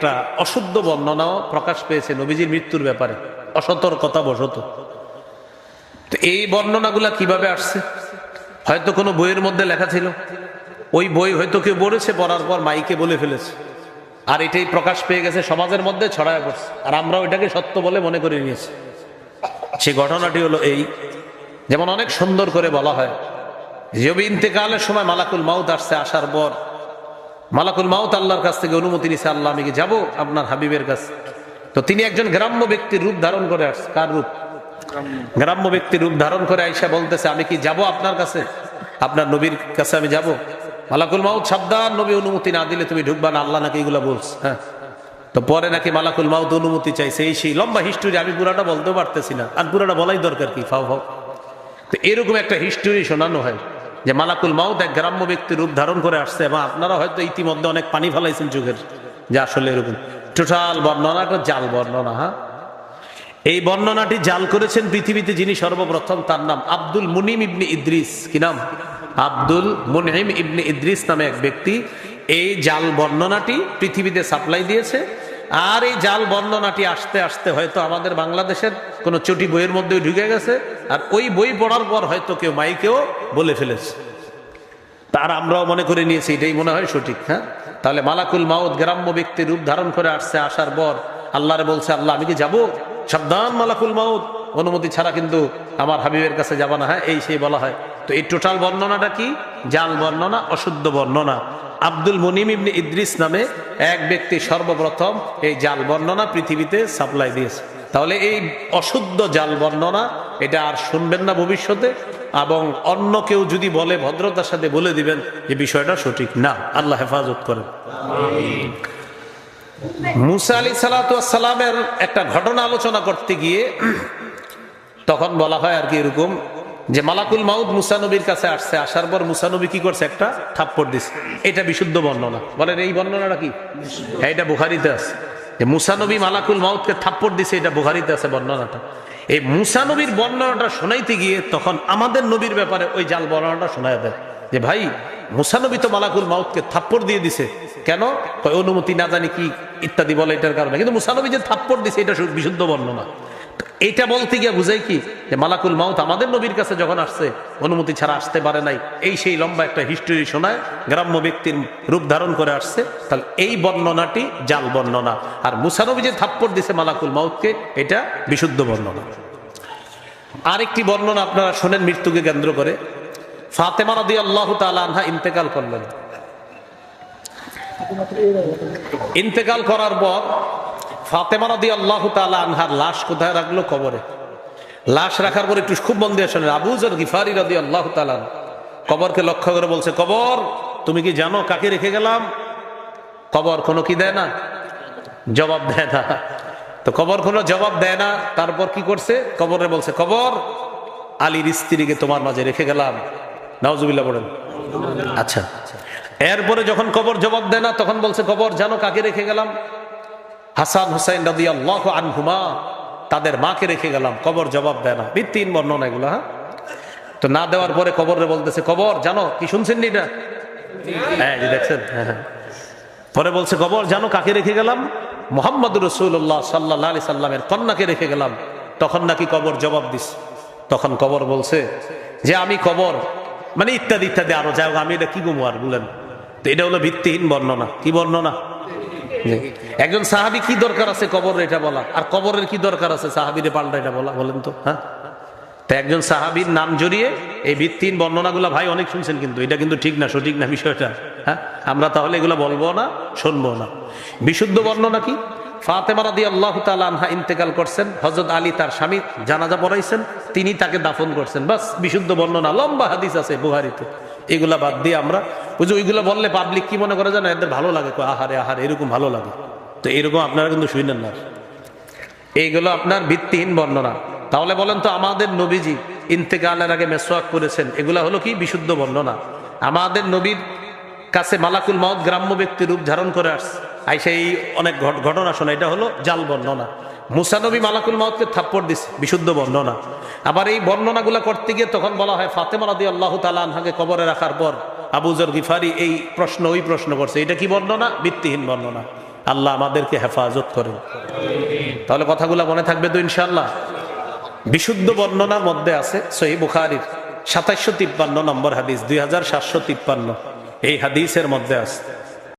একটা অশুদ্ধ বর্ণনাও প্রকাশ পেয়েছে নবীজির মৃত্যুর ব্যাপারে। অসতর্কতা বশত তো এই বর্ণনাগুলা কীভাবে আসছে? হয়তো কোনো বইয়ের মধ্যে লেখা ছিল। ওই বই হয়তো কেউ পড়েছে, পড়ার পর মাইকে বলে ফেলেছে। আর এটাই প্রকাশ পেয়ে গেছে সমাজের মধ্যে, ছড়ায় পড়ছে। আর আমরা ওইটাকে সত্য বলে মনে করে নিয়েছি। সে ঘটনাটি হলো এই। যেমন অনেক সুন্দর করে বলা হয় জবি ইন্তেকালের সময় মালাকুল মাউত আসছে, আসার পর মালাকুল মাউত আল্লাহর কাছ থেকে অনুমতি নিছে, আল্লাহ, আমি কি যাব আপনার হাবিবের কাছে? তো তিনি একজন গ্রাম্য ব্যক্তির রূপ ধারণ করে আসছে। কার রূপ? গ্রাম্য ব্যক্তির রূপ ধারণ করে আইসা বলতেছে, আমি কি যাব আপনার কাছে? আপনার নবীর কাছে আমি যাব। মালাকুল মাউত সাবধান, নবী অনুমতি না দিলে তুমি ঢুকবা না, আল্লাহ নাকি এগুলো বলছে হ্যাঁ? তো পরে নাকি মালাকুল মাউত অনুমতি চাইছে, এই সেই লম্বা হিস্টোরি আমি পুরাটা বলতে পারতেছি না। আর পুরাটা বলাই দরকার কি? ফাও ফাও। তো এরকম একটা হিস্টোরি শোনানো হয়। যে মালাকুল মাউত এক গ্রাম্য ব্যক্তির রূপ ধারণ করে আসছে এবং আপনারা হয়তো ইতিমধ্যে অনেক পানি ফেলাইছেন যুগের। যে আসলে এরকম। টোটাল বর্ণনা জাল বর্ণনা হ্যাঁ? এই বর্ণনাটি জাল করেছেন পৃথিবীতে যিনি সর্বপ্রথম, তার নাম আব্দুল মুনিম ইবনি ইদ্রিস। কি নাম? আব্দুল মুনিম ইবনি ইদ্রিস নামে এক ব্যক্তি। এই জাল বর্ণনাটি পৃথিবীতে সাপ্লাই দিয়েছে। আর এই জাল বর্ণনাটি আসতে আসতে হয়তো আমাদের বাংলাদেশের কোনো চটি বইয়ের মধ্যে ঢুকে গেছে, আর ওই বই পড়ার পর হয়তো কেউ মাইকেও বলে ফেলেছে। তার আমরাও মনে করে নিয়েছি, এটাই মনে হয় সঠিক হ্যাঁ? তাহলে মালাকুল মাউদ গ্রাম্য ব্যক্তির রূপ ধারণ করে আসছে, আসার পর আল্লাহরে বলছে, আল্লাহ, আমি কি যাব? সাবধান মালাকুল মাউদ অনুমতি ছাড়া কিন্তু আমার হাবিবের কাছে যাবা না হ্যাঁ? এই সেই বলা হয়। তো এই টোটাল বর্ণনাটা কি? জাল বর্ণনা, অশুদ্ধ বর্ণনা। আব্দুল মনিম ইবনে ইদ্রিস নামে এক ব্যক্তি সর্বপ্রথম এই জাল বর্ণনা পৃথিবীতে সাপ্লাই দিয়েছে। তাহলে এই অশুদ্ধ জাল বর্ণনা, এটা আর শুনবেন না ভবিষ্যতে, এবং অন্য কেউ যদি বলে ভদ্রতার সাথে বলে দিবেন যে বিষয়টা সঠিক না। আল্লাহ হেফাজত করেন। মুসা আলী সালাতামের একটা ঘটনা আলোচনা করতে গিয়ে তখন বলা হয় আর কি এরকম যে মালাকুল মাউদ মুসানবীর কাছে আসছে, আসার পর মুসানবী কি করছে? একটা থাপ্পড় দিছে। এটা বিশুদ্ধ বর্ণনা। বলেন, এই বর্ণনাটা কি? হ্যাঁ এটা বুখারিতে আছে। যে মুসানবী মালাকুল মাউদকে থাপ্পড় দিছে, এটা বুখারিতে আছে বর্ণনাটা। এই মুসানবীর বর্ণনাটা শোনাইতে গিয়ে তখন আমাদের নবীর ব্যাপারে ওই জাল বর্ণনাটা শোনা দেয়। যে ভাই মুসানবী তো মালাকুল মাউদকে থাপ্পড় দিয়ে দিছে। কেন? অনুমতি না জানি কি ইত্যাদি বলে এটার কারণে। কিন্তু মুসানবী যে থাপ্পড় দিছে, এটা বিশুদ্ধ বর্ণনা। এইটা বলতে গিয়ে বুঝাই কি? যে মালাকুল মাউত আমাদের নবীর কাছে যখন আসছে, অনুমতি ছাড়া আসতে পারে নাই। এই সেই লম্বা একটা হিস্টোরি শোনায়, গ্রাম্য ব্যক্তির রূপ ধারণ করে আসছে, তাহলে এই বর্ণনাটি জাল বর্ণনা। আর মুসানবী যে থাপ্পড় দিছে মালাকুল মাউতকে, এটা বিশুদ্ধ বর্ণনা। আরেকটি বর্ণনা আপনারা শোনেন মৃত্যুকে কেন্দ্র করে। ফাতেমা রাদি আল্লাহ আনহা ইন্তেকাল করলেন। ইন্তেকাল করার পর লাশ কোথায় রাখল কবরে? লাশ রাখার পর একটু কবরকে লক্ষ্য করে বলছে, কবর, তুমি কি জানো কাকে রেখে গেলাম? কবর কোনো কি দেয় না? জবাব দেয় না। তো কবর কোনো জবাব দেয় না। তারপর কি করছে? কবরে বলছে, কবর, আলীর স্ত্রীকে তোমার মাঝে রেখে গেলাম। নাওজুবিল্লাহ বলেন আচ্ছা। এরপরে যখন কবর জবাব দেয় না, তখন বলছে, কবর, জানো কাকে রেখে গেলাম? হাসান হুসাইন রাদি আল্লাহ আনহুমা তাদের মাকে রেখে গেলাম কবর জবাব দেয় না। ভিত্তিহীন বর্ণনা এগুলো হ্যাঁ? তো না দেওয়ার পরে কবরে বলতেছে কবর জানো কি শুনছেন নি হ্যাঁ দেখছেন হ্যাঁ, হ্যাঁ। পরে বলছে কবর জানো কাকে রেখে গেলাম? মোহাম্মদ রসুল্লাহ সাল্লাহ আলি সাল্লামের কন্যাকে রেখে গেলাম। তখন নাকি কবর জবাব দিস। তখন কবর বলছে যে আমি কবর মানে ইত্যাদি ইত্যাদি আরও যাই আমি এটা কি গুমো আর বলেন? তো এটা হলো ভিত্তিহীন বর্ণনা। কি বর্ণনা। একজন সাহাবি কি দরকার আছে কবর এটা বলা? আর কবরের কি দরকার আছে? সাহাবিরে পাল্টা এটা বলা, বলেন তো হ্যাঁ? তো একজন সাহাবির নাম জড়িয়ে এই ভিত্তিহীন বর্ণনাগুলো ভাই অনেক শুনছেন কিন্তু, এটা কিন্তু ঠিক না, সঠিক না বিষয়টা হ্যাঁ? আমরা তাহলে এগুলো বলব না, শুনব না। বিশুদ্ধ বর্ণনা কি? ফাতেমা রাদি আল্লাহ আনহা ইন্তেকাল করছেন হজরত আলী তার স্বামী জানাজা পড়াইছেন, তিনি তাকে দাফন করছেন, বাস বিশুদ্ধ বর্ণনা, লম্বা হাদিস আছে বুহারিতে। এগুলা বাদ দিয়ে আমরা ওই যে ওইগুলো বললে পাবলিক কি মনে করে জানো? এদের ভালো লাগে। আহারে আহারে, এরকম ভালো লাগে। তো এরকম আপনারা কিন্তু শুনেন না। এইগুলো আপনার ভিত্তিহীন বর্ণনা। তাহলে বলেন তো আমাদের নবীজি ইন্তেকালের আগে মেসোয়াক করেছেন। এগুলা হলো কি? বিশুদ্ধ বর্ণনা। আমাদের নবীর কাছে মালাকুল মাউদ গ্রাম্য ব্যক্তি রূপ ধারণ করে আসছে। আইসা সেই অনেক ঘটনা শোনা। এটা হলো জাল বর্ণনা। মুসানবী মালাকুল মাউদকে থাপ্পড় দিছে। বিশুদ্ধ বর্ণনা। আবার এই বর্ণনাগুলা করতে গিয়ে তখন বলা হয় ফাতেমা রাদি আল্লাহ তালা আনহাকে কবরে রাখার পর আবুজর গিফারি এই প্রশ্ন, ওই প্রশ্ন করছে। এটা কি বর্ণনা? ভিত্তিহীন বর্ণনা। আল্লাহ আমাদেরকে হেফাজত করে তাহলে কথাগুলো মনে থাকবে তো ইনশাল্লাহ বিশুদ্ধ বর্ণনার মধ্যে আছে সহি বুখারির সাতাইশো তিপ্পান্ন নম্বর হাদিস, দুই হাজার সাতশো তিপ্পান্ন। এই হাদিসের মধ্যে আছে।